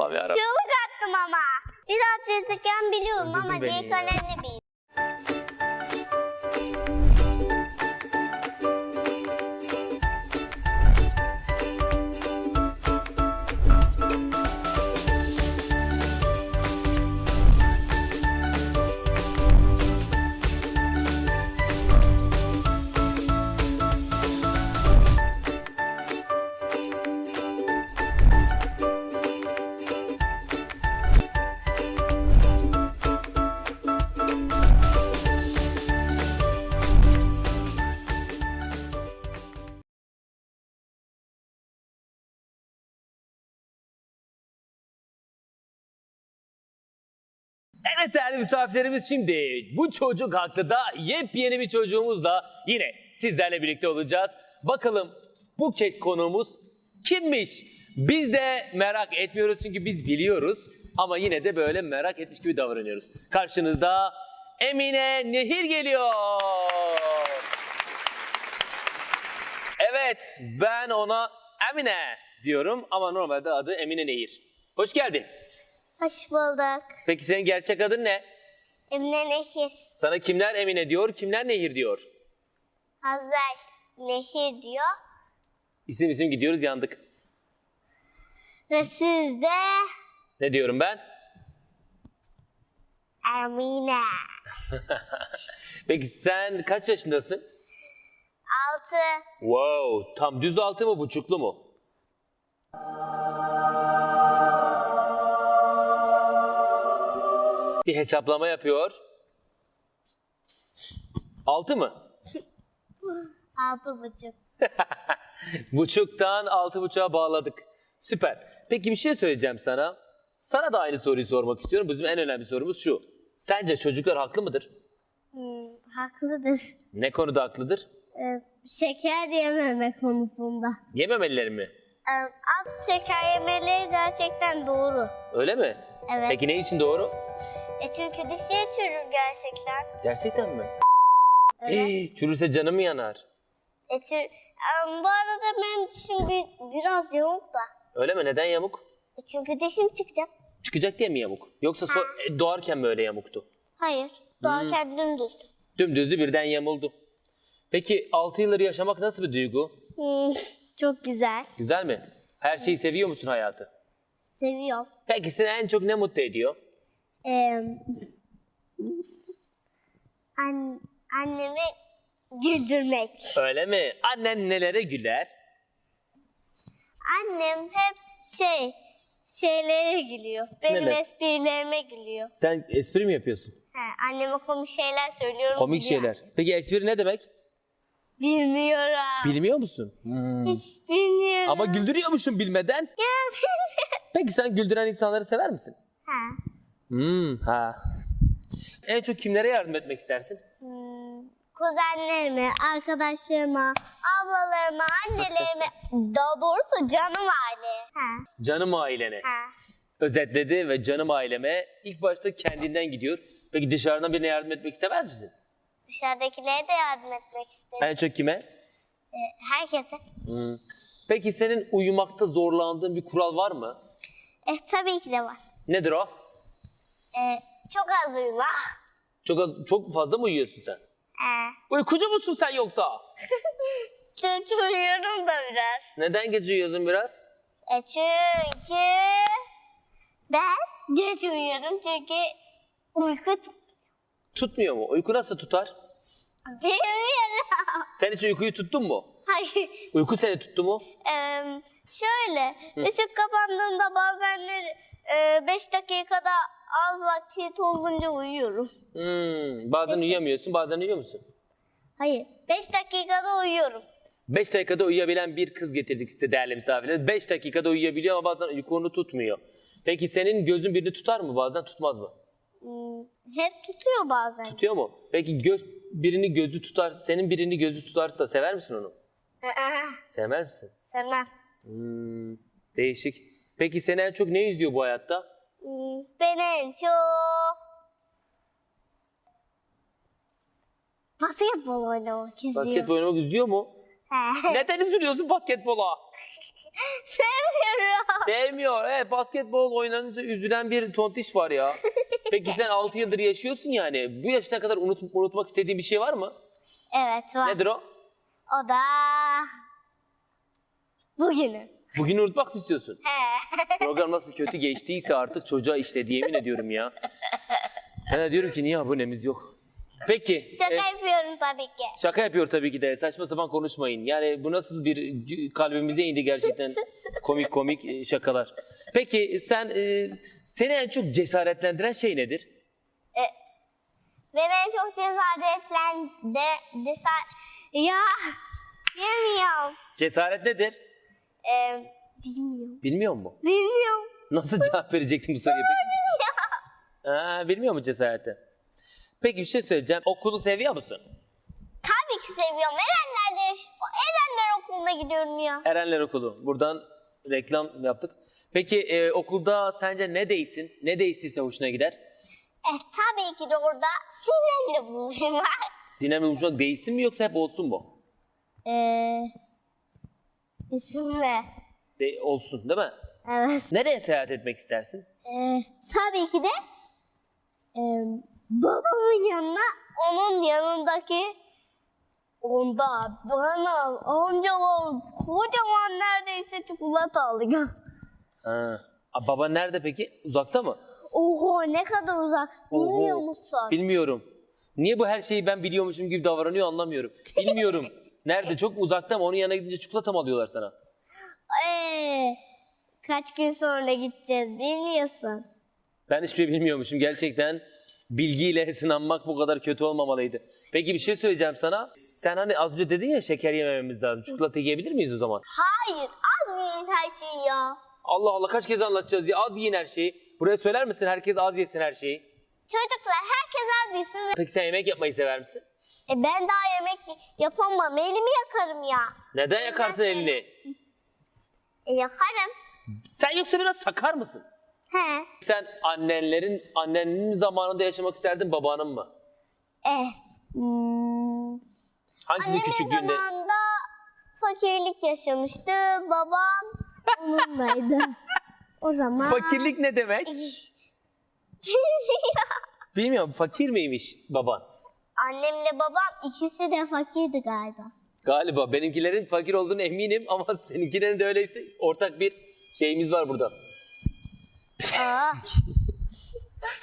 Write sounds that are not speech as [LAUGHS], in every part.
Allah'ım yarabbim. Çığlık attım ama. Biraz çizirken biliyorum Öldürdün ama beni ilk ya. önemli değil. Evet değerli misafirlerimiz şimdi bu çocuk haklı da yepyeni bir çocuğumuzla yine sizlerle birlikte olacağız. Bakalım bu kek konuğumuz kimmiş? Biz de merak etmiyoruz çünkü biz biliyoruz ama yine de böyle merak etmiş gibi davranıyoruz. Karşınızda Emine Nehir geliyor. Evet ben ona Emine diyorum ama normalde adı Emine Nehir. Hoş geldin. Hoş bulduk. Peki senin gerçek adın ne? Emine Nehir. Sana kimler Emine diyor, kimler Nehir diyor? Hazar Nehir diyor. İsim isim gidiyoruz yandık. Ve siz de Ne diyorum ben? Emine. [LAUGHS] Peki sen kaç yaşındasın? Altı. Wow, tam düz altı mı buçuklu mu? Bir hesaplama yapıyor. Altı mı? [LAUGHS] Altı buçuk. [LAUGHS] Buçuktan altı buçuğa bağladık. Süper. Peki bir şey söyleyeceğim sana. Sana da aynı soruyu sormak istiyorum. Bizim en önemli sorumuz şu. Sence çocuklar haklı mıdır? Hmm, haklıdır. Ne konuda haklıdır? Ee, şeker yememe konusunda. Yememeliler mi? Ee, az şeker yemeleri gerçekten doğru. Öyle mi? Evet. Peki ne için doğru? E çünkü dişi çürür gerçekten. Gerçekten mi? Evet. Ee, çürürse canım mı yanar? E çür... Ee, bu arada benim dişim bir, biraz yamuk da. Öyle mi? Neden yamuk? E çünkü dişim çıkacak. Çıkacak diye mi yamuk? Yoksa so- e, doğarken mi öyle yamuktu? Hayır. Doğarken dümdüz. Dümdüzü birden yamuldu. Peki 6 yılları yaşamak nasıl bir duygu? Hmm, çok güzel. Güzel mi? Her şeyi seviyor musun hayatı? Seviyorum. Peki seni en çok ne mutlu ediyor? Ee, an, annemi güldürmek. Öyle mi? Annen nelere güler? Annem hep şey şeylere gülüyor. Benim Neler? esprilerime gülüyor. Sen espri mi yapıyorsun? He, anneme komik şeyler söylüyorum. Komik gülüyor. şeyler. Peki espri ne demek? Bilmiyorum. Bilmiyor musun? Hiç bilmiyorum. Ama güldürüyormuşsun bilmeden. Ya Peki sen güldüren insanları sever misin? ha. Hmm, ha. En çok kimlere yardım etmek istersin? Hmm, kuzenlerime, arkadaşlarıma, ablalarıma, annelerime, [LAUGHS] daha doğrusu canım aile. Ha. Canım ailene. Ha. Özetledi ve canım aileme ilk başta kendinden gidiyor. Peki dışarıdan birine yardım etmek istemez misin? Dışarıdakilere de yardım etmek isterim. En çok kime? Ee, herkese. Peki senin uyumakta zorlandığın bir kural var mı? Eh, tabii ki de var. Nedir o? Ee, çok az uyuma. Çok az, çok fazla mı uyuyorsun sen? Ee, Uykucu musun sen yoksa? [LAUGHS] geç uyuyorum da biraz. Neden gece uyuyorsun biraz? E çünkü ben geç uyuyorum çünkü uyku tut- Tutmuyor mu? Uyku nasıl tutar? bilmiyorum. Sen hiç uykuyu tuttun mu? Hayır. Uyku seni tuttu mu? Ee, şöyle ışık kapandığında bazenleri 5 dakikada az vakit olunca uyuyorum. Hmm, bazen uyuyamıyorsun, bazen uyuyor musun? Hayır. 5 dakikada uyuyorum. 5 dakikada uyuyabilen bir kız getirdik size değerli misafirler. 5 dakikada uyuyabiliyor ama bazen uyku tutmuyor. Peki senin gözün birini tutar mı bazen tutmaz mı? Hmm, hep tutuyor bazen. Tutuyor mu? Peki göz birini gözü tutar, senin birini gözü tutarsa sever misin onu? Sevmez misin? Sevmem. Hmm, değişik. Peki seni en çok ne üzüyor bu hayatta? Ben en çok basketbol oynamak istiyorum. Basketbol oynamak üzüyor mu? He. Neden üzülüyorsun basketbola? [LAUGHS] Sevmiyorum. Sevmiyor. Evet basketbol oynanınca üzülen bir tontiş var ya. [LAUGHS] Peki sen 6 yıldır yaşıyorsun yani. Bu yaşına kadar unut, unutmak istediğin bir şey var mı? Evet var. Nedir o? O da bugünü. Bugün unutmak mı istiyorsun? He. [LAUGHS] Program nasıl kötü geçtiyse artık çocuğa işledi yemin ediyorum ya. Ben de diyorum ki niye abonemiz yok? Peki. Şaka e, yapıyorum tabii ki. şaka yapıyor tabii ki de. Saçma sapan konuşmayın. Yani bu nasıl bir kalbimize indi gerçekten [LAUGHS] komik komik e, şakalar. Peki sen e, seni en çok cesaretlendiren şey nedir? Beni en çok cesaretlen de desar ya bilmiyorum. Cesaret nedir? Ee, bilmiyorum. Bilmiyor mu? Bilmiyorum. Nasıl cevap verecektim bu soruya? Ha, bilmiyor mu cesareti? Peki bir şey söyleyeceğim. Okulu seviyor musun? Tabii ki seviyorum. Erenler'de yaş- Erenler okuluna gidiyorum ya. Erenler Okulu. Buradan reklam yaptık. Peki e, okulda sence ne değilsin? Ne değiştirse hoşuna gider? Eh tabii ki de orada Sinem'le buluşmak. Sinemle buluşmak değişsin mi yoksa hep olsun mu? Ee, isimle. De, olsun değil mi? Evet. Nereye seyahat etmek istersin? Ee, tabii ki de e, babamın yanına onun yanındaki onda bana amcalar kocaman neredeyse çikolata alıyor. Ha. A, baban nerede peki? Uzakta mı? Oho ne kadar uzak bilmiyor Oho. musun? Bilmiyorum. Niye bu her şeyi ben biliyormuşum gibi davranıyor anlamıyorum. Bilmiyorum. [LAUGHS] Nerede? Çok uzakta mı? Onun yanına gidince çikolata mı alıyorlar sana? Ee, kaç gün sonra gideceğiz bilmiyorsun. Ben hiçbir şey bilmiyormuşum. Gerçekten bilgiyle [LAUGHS] sınanmak bu kadar kötü olmamalıydı. Peki bir şey söyleyeceğim sana. Sen hani az önce dedin ya şeker yemememiz lazım. Çikolata yiyebilir miyiz o zaman? Hayır az yiyin her şeyi ya. Allah Allah kaç kez anlatacağız ya. Az yiyin her şeyi. Buraya söyler misin? Herkes az yesin her şeyi. Çocuklar herkes az yesin. Peki sen yemek yapmayı sever misin? E ben daha yemek yapamam elimi yakarım ya. Neden yakarsın elini? E yakarım. Sen yoksa biraz sakar mısın? He. Sen annenlerin, annenin zamanında yaşamak isterdin babanın mı? Eh. Hmm. Hangisini Annemin küçüklüğünde? zamanında fakirlik yaşamıştı. Babam onunlaydı. [LAUGHS] o zaman... Fakirlik ne demek? [LAUGHS] Bilmiyorum fakir miymiş baban? Annemle babam ikisi de fakirdi galiba. Galiba benimkilerin fakir olduğunu eminim ama [LAUGHS] seninkilerin de öyleyse ortak bir şeyimiz var burada. Aa,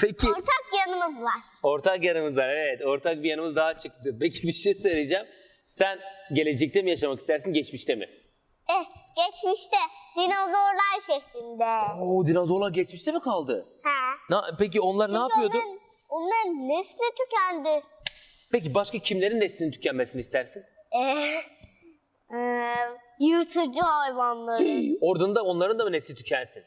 Peki. ortak yanımız var. Ortak yanımız var evet. Ortak bir yanımız daha çıktı. Peki bir şey söyleyeceğim. Sen gelecekte mi yaşamak istersin geçmişte mi? Eh geçmişte dinozorlar şehrinde. Oo dinozorlar geçmişte mi kaldı? Ha. Na, peki onlar ne Çünkü yapıyordu? Onların, onların nesli tükendi. Peki başka kimlerin neslinin tükenmesini istersin? Eee, [LAUGHS] yırtıcı hayvanları. Oradan da onların da mı nesli tükensin?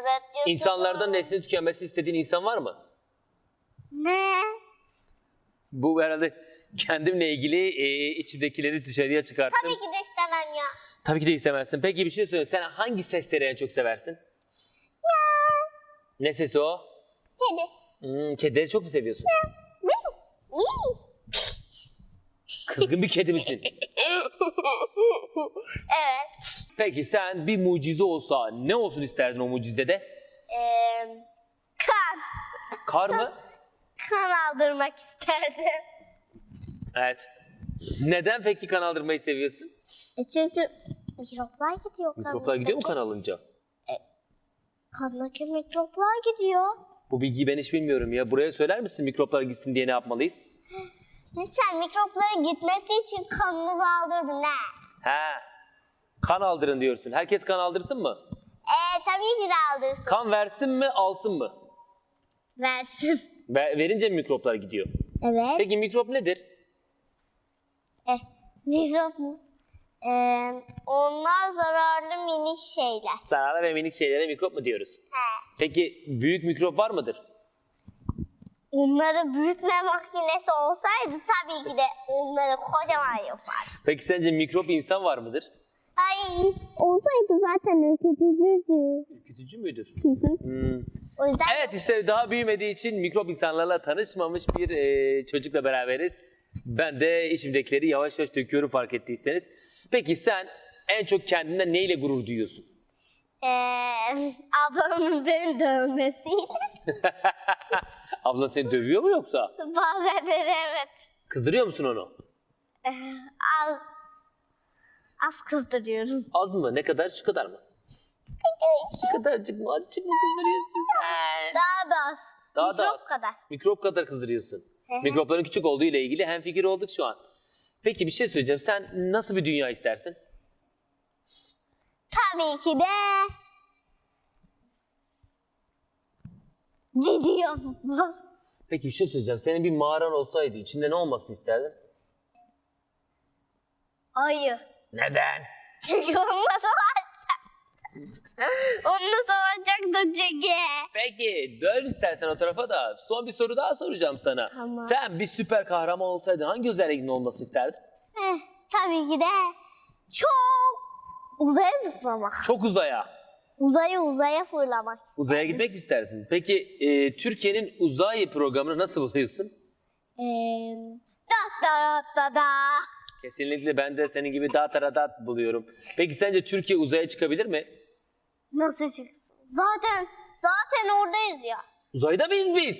Evet. yırtıcı İnsanlardan neslinin tükenmesini istediğin insan var mı? Ne? Bu herhalde kendimle ilgili e, içimdekileri dışarıya çıkarttım. Tabii ki de istemem ya. Tabii ki de istemezsin. Peki bir şey söyle. Sen hangi sesleri en çok seversin? Ne sesi o? Kedi. Hmm, kedileri çok mu seviyorsun? Kızgın bir kedi misin? [LAUGHS] Evet. Peki sen bir mucize olsa ne olsun isterdin o mucizede? Eee, kan. Kar mı? Kan aldırmak isterdim. Evet. Neden peki kan aldırmayı seviyorsun? E çünkü mikroplar gidiyor Mikroplar gidiyor mu kan alınca? Kandaki mikroplar gidiyor. Bu bilgiyi ben hiç bilmiyorum ya. Buraya söyler misin mikroplar gitsin diye ne yapmalıyız? [GASPS] Lütfen mikropların gitmesi için kanınızı aldırdın ha. He. Kan aldırın diyorsun. Herkes kan aldırsın mı? Ee, tabii ki de aldırsın. Kan versin mi alsın mı? Versin. Ve- verince mi mikroplar gidiyor? Evet. Peki mikrop nedir? Eh, mikrop mu? Ee, onlar zararlı minik şeyler. Zararlı ve minik şeylere mikrop mu diyoruz? He. Peki büyük mikrop var mıdır? Onları büyütme makinesi olsaydı tabii ki de onları kocaman yapar. Peki sence mikrop insan var mıdır? Ay olsaydı zaten ürkütücüydü. Ürkütücü müdür? hı. Hmm. O yüzden Evet işte daha büyümediği için mikrop insanlarla tanışmamış bir e, çocukla beraberiz. Ben de içimdekileri yavaş yavaş döküyorum fark ettiyseniz. Peki sen en çok kendinden neyle gurur duyuyorsun? Ee, [LAUGHS] ablamın beni dövmesiyle. [LAUGHS] Ablan seni dövüyor mu yoksa? Bazenleri evet. Kızdırıyor musun onu? Az, az kızdırıyorum. Az mı? Ne kadar? Şu kadar mı? Şu kadarcık mı? Azıcık mı kızdırıyorsun sen? Daha da az. Daha da az. kadar. Mikrop kadar kızdırıyorsun. Mikropların küçük olduğu ile ilgili hemfikir olduk şu an. Peki bir şey söyleyeceğim. Sen nasıl bir dünya istersin? Tabii ki de gidiyorum. [LAUGHS] Peki bir şey söyleyeceğim. Senin bir mağaran olsaydı içinde ne olmasını isterdin? Ayı. Neden? Çünkü onunla savaşacak. Onunla savaşacaktım çünkü. Peki dön istersen o tarafa da son bir soru daha soracağım sana. Tamam. Sen bir süper kahraman olsaydın hangi özelliğinin olmasını isterdin? Eh, tabii ki de çok uzaya zıplamak. Çok uzaya. Uzaya uzaya fırlamak. Uzaya gitmek mi istersin? Peki e, Türkiye'nin uzay programını nasıl buluyorsun? Ee, da da da da. Kesinlikle ben de senin gibi daha taradat buluyorum. Peki sence Türkiye uzaya çıkabilir mi? Nasıl çıksın? Zaten zaten oradayız ya. Uzayda mıyız biz?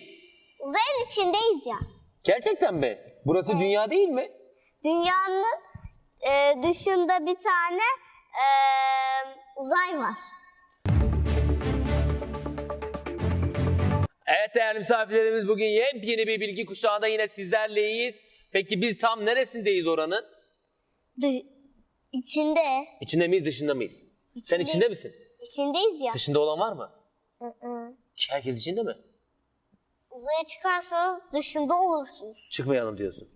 Uzayın içindeyiz ya. Gerçekten mi? Burası dünya değil mi? Dünyanın e, dışında bir tane e, uzay var. Evet değerli misafirlerimiz bugün yepyeni bir bilgi kuşağında yine sizlerleyiz. Peki biz tam neresindeyiz oranın? Dı- içinde. İçinde miyiz dışında mıyız? Sen İçinde. içinde misin? İçindeyiz ya. Dışında olan var mı? Hı hı. Herkes içinde mi? Uzaya çıkarsanız dışında olursunuz. Çıkmayalım diyorsun.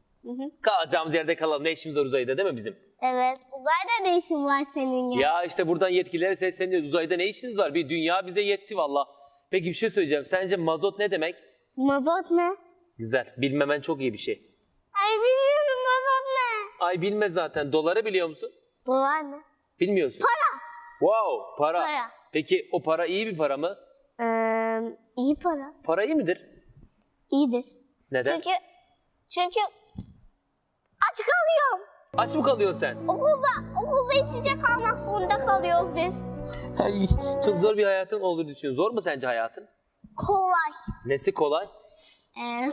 Kalacağımız yerde kalalım. Ne işimiz var uzayda değil mi bizim? Evet. Uzayda ne işin var senin ya? Ya işte buradan yetkililere sesleniyoruz. Uzayda ne işiniz var? Bir dünya bize yetti valla. Peki bir şey söyleyeceğim. Sence mazot ne demek? Mazot ne? Güzel. Bilmemen çok iyi bir şey. Ay bilmiyorum mazot ne? Ay bilme zaten. Doları biliyor musun? Dolar ne? Bilmiyorsun. Para. Wow para. Para. Peki o para iyi bir para mı? Ee, iyi para. Para iyi midir? İyidir. Neden? Çünkü çünkü aç kalıyorum. Aç mı kalıyorsun sen? Okulda okulda içecek almak zorunda kalıyoruz biz. Ay, çok zor bir hayatın olduğunu düşünüyorum. Zor mu sence hayatın? Kolay. Nesi kolay? Ee, [LAUGHS]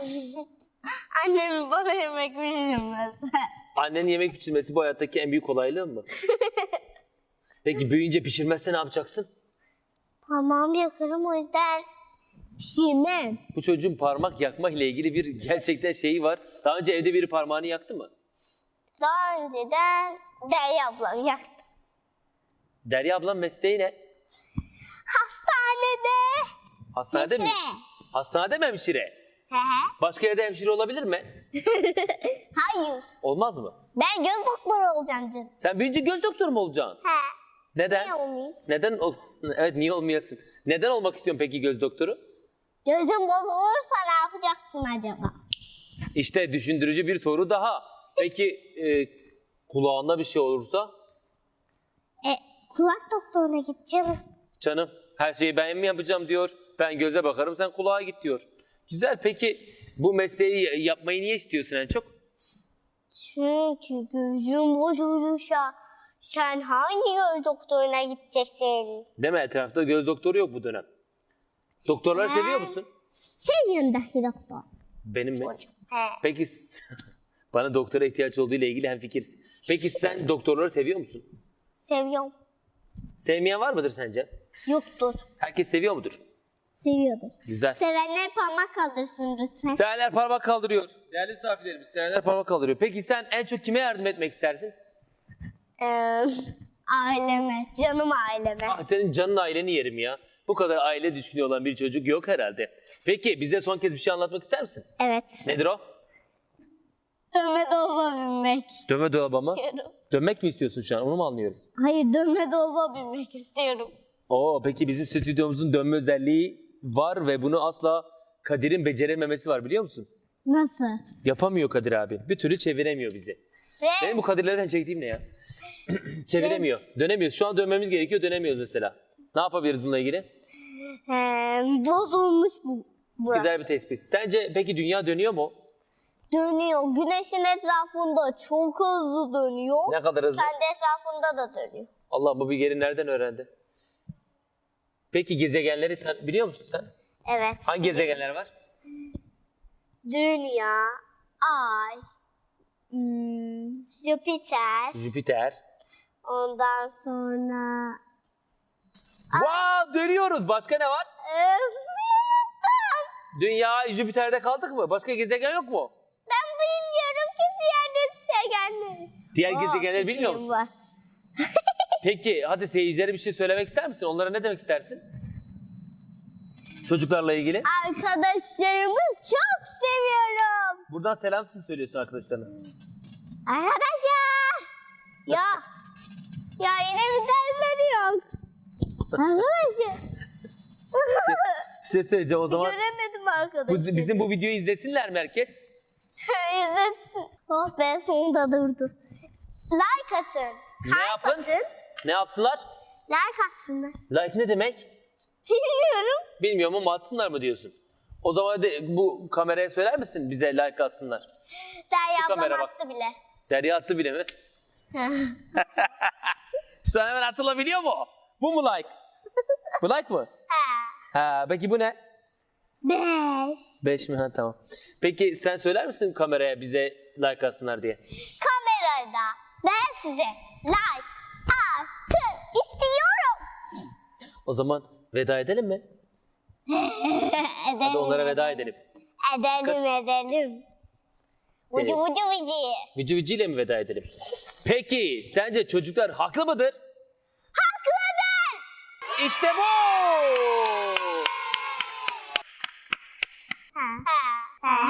annemin bana yemek pişirmesi. Annenin yemek pişirmesi bu hayattaki en büyük kolaylığın mı? [LAUGHS] Peki büyüyünce pişirmezse ne yapacaksın? Parmağımı yakarım o yüzden pişirmem. Bu çocuğun parmak yakma ile ilgili bir gerçekten şeyi var. Daha önce evde biri parmağını yaktı mı? Daha önceden Derya ablam yaktı. Derya ablam mesleği ne? Hastanede. Hastanede mi? Hemşire. Hastanede mi hemşire? He he. Başka yerde hemşire olabilir mi? [LAUGHS] Hayır. Olmaz mı? Ben göz doktoru olacağım canım. Sen büyüyünce göz doktoru mu olacaksın? He. Neden? Ne olmayayım? Neden ol [LAUGHS] Evet niye olmayasın? Neden olmak istiyorsun peki göz doktoru? Gözüm bozulursa ne yapacaksın acaba? İşte düşündürücü bir soru daha. Peki e, kulağında bir şey olursa? E, kulak doktoruna git canım. Canım her şeyi ben mi yapacağım diyor. Ben göze bakarım sen kulağa git diyor. Güzel peki bu mesleği yapmayı niye istiyorsun en çok? Çünkü gözüm bozulursa sen hangi göz doktoruna gideceksin? Değil mi etrafta göz doktoru yok bu dönem. Doktorları seviyor musun? Sen yanındaki doktor. Benim mi? He. Peki s- [LAUGHS] bana doktora ihtiyaç olduğu ile ilgili hemfikirsin. Peki sen doktorları seviyor musun? Seviyorum. Sevmeyen var mıdır sence? Yoktur. Herkes seviyor mudur? Seviyordum. Güzel. Sevenler parmak kaldırsın lütfen. Sevenler parmak kaldırıyor. Değerli misafirlerimiz sevenler parmak kaldırıyor. Peki sen en çok kime yardım etmek istersin? Aileme, canım aileme. Ah, senin canın aileni yerim ya. Bu kadar aile düşkünü olan bir çocuk yok herhalde. Peki bize son kez bir şey anlatmak ister misin? Evet. Nedir o? Dönme dolaba binmek Dönme dolaba mı? istiyorum. Dönmek mi istiyorsun şu an? Onu mu anlıyoruz? Hayır dönme dolaba binmek istiyorum. Oo, peki bizim stüdyomuzun dönme özelliği var ve bunu asla Kadir'in becerememesi var biliyor musun? Nasıl? Yapamıyor Kadir abi. Bir türlü çeviremiyor bizi. Ve Benim bu Kadirlerden çektiğim ne ya? [CLEARS THROAT] Çeviremiyor. Dönemiyoruz. Şu an dönmemiz gerekiyor. Dönemiyoruz mesela. Ne yapabiliriz bununla ilgili? ee, bozulmuş bu burası. Güzel bir tespit. Sence peki dünya dönüyor mu? dönüyor. Güneşin etrafında çok hızlı dönüyor. Ne kadar hızlı? Kendi etrafında da dönüyor. Allah bu bilgileri nereden öğrendi? Peki gezegenleri sen biliyor musun sen? Evet. Hangi gezegenler var? Dünya, Ay, hmm, Jüpiter, Jüpiter. Ondan sonra... Wow dönüyoruz. Başka ne var? Dünya, Jüpiter'de kaldık mı? Başka gezegen yok mu? ben bilmiyorum ki diğer gezegenleri. Diğer Aa, gezegenleri bilmiyor musun? var. [LAUGHS] Peki hadi seyircilere bir şey söylemek ister misin? Onlara ne demek istersin? Çocuklarla ilgili. Arkadaşlarımı çok seviyorum. Buradan selam mı söylüyorsun arkadaşlarına? Arkadaşlar. Ya. [LAUGHS] Ya yine bir dersleri yok. Arkadaşlar. Bir şey söyleyeceğim o zaman. Göremedim Bu, arkadaşlar. bizim bu videoyu izlesinler mi herkes? [LAUGHS] İzletsin. Oh be sonunda durdu. Like atın. Ne yapın? Atın. Ne yapsınlar? Like atsınlar. Like ne demek? Bilmiyorum. Bilmiyorum ama atsınlar mı diyorsun? O zaman de bu kameraya söyler misin bize like atsınlar? Derya Şu ablam kamera bak. attı bile. Derya attı bile mi? [LAUGHS] An hemen atılabiliyor mu? Bu mu like? Bu like mı? Ha. Ha, peki bu ne? Beş. 5 mi? Ha tamam. Peki sen söyler misin kameraya bize like atsınlar diye? Kamerada ben size like atın istiyorum. O zaman veda edelim mi? edelim. [LAUGHS] Hadi onlara veda edelim. Edelim edelim. Vucu Evet. vucu vucu. Vici Vici ile mi veda edelim? Peki sence çocuklar haklı mıdır? Haklıdır. İşte bu! Ha. Ha.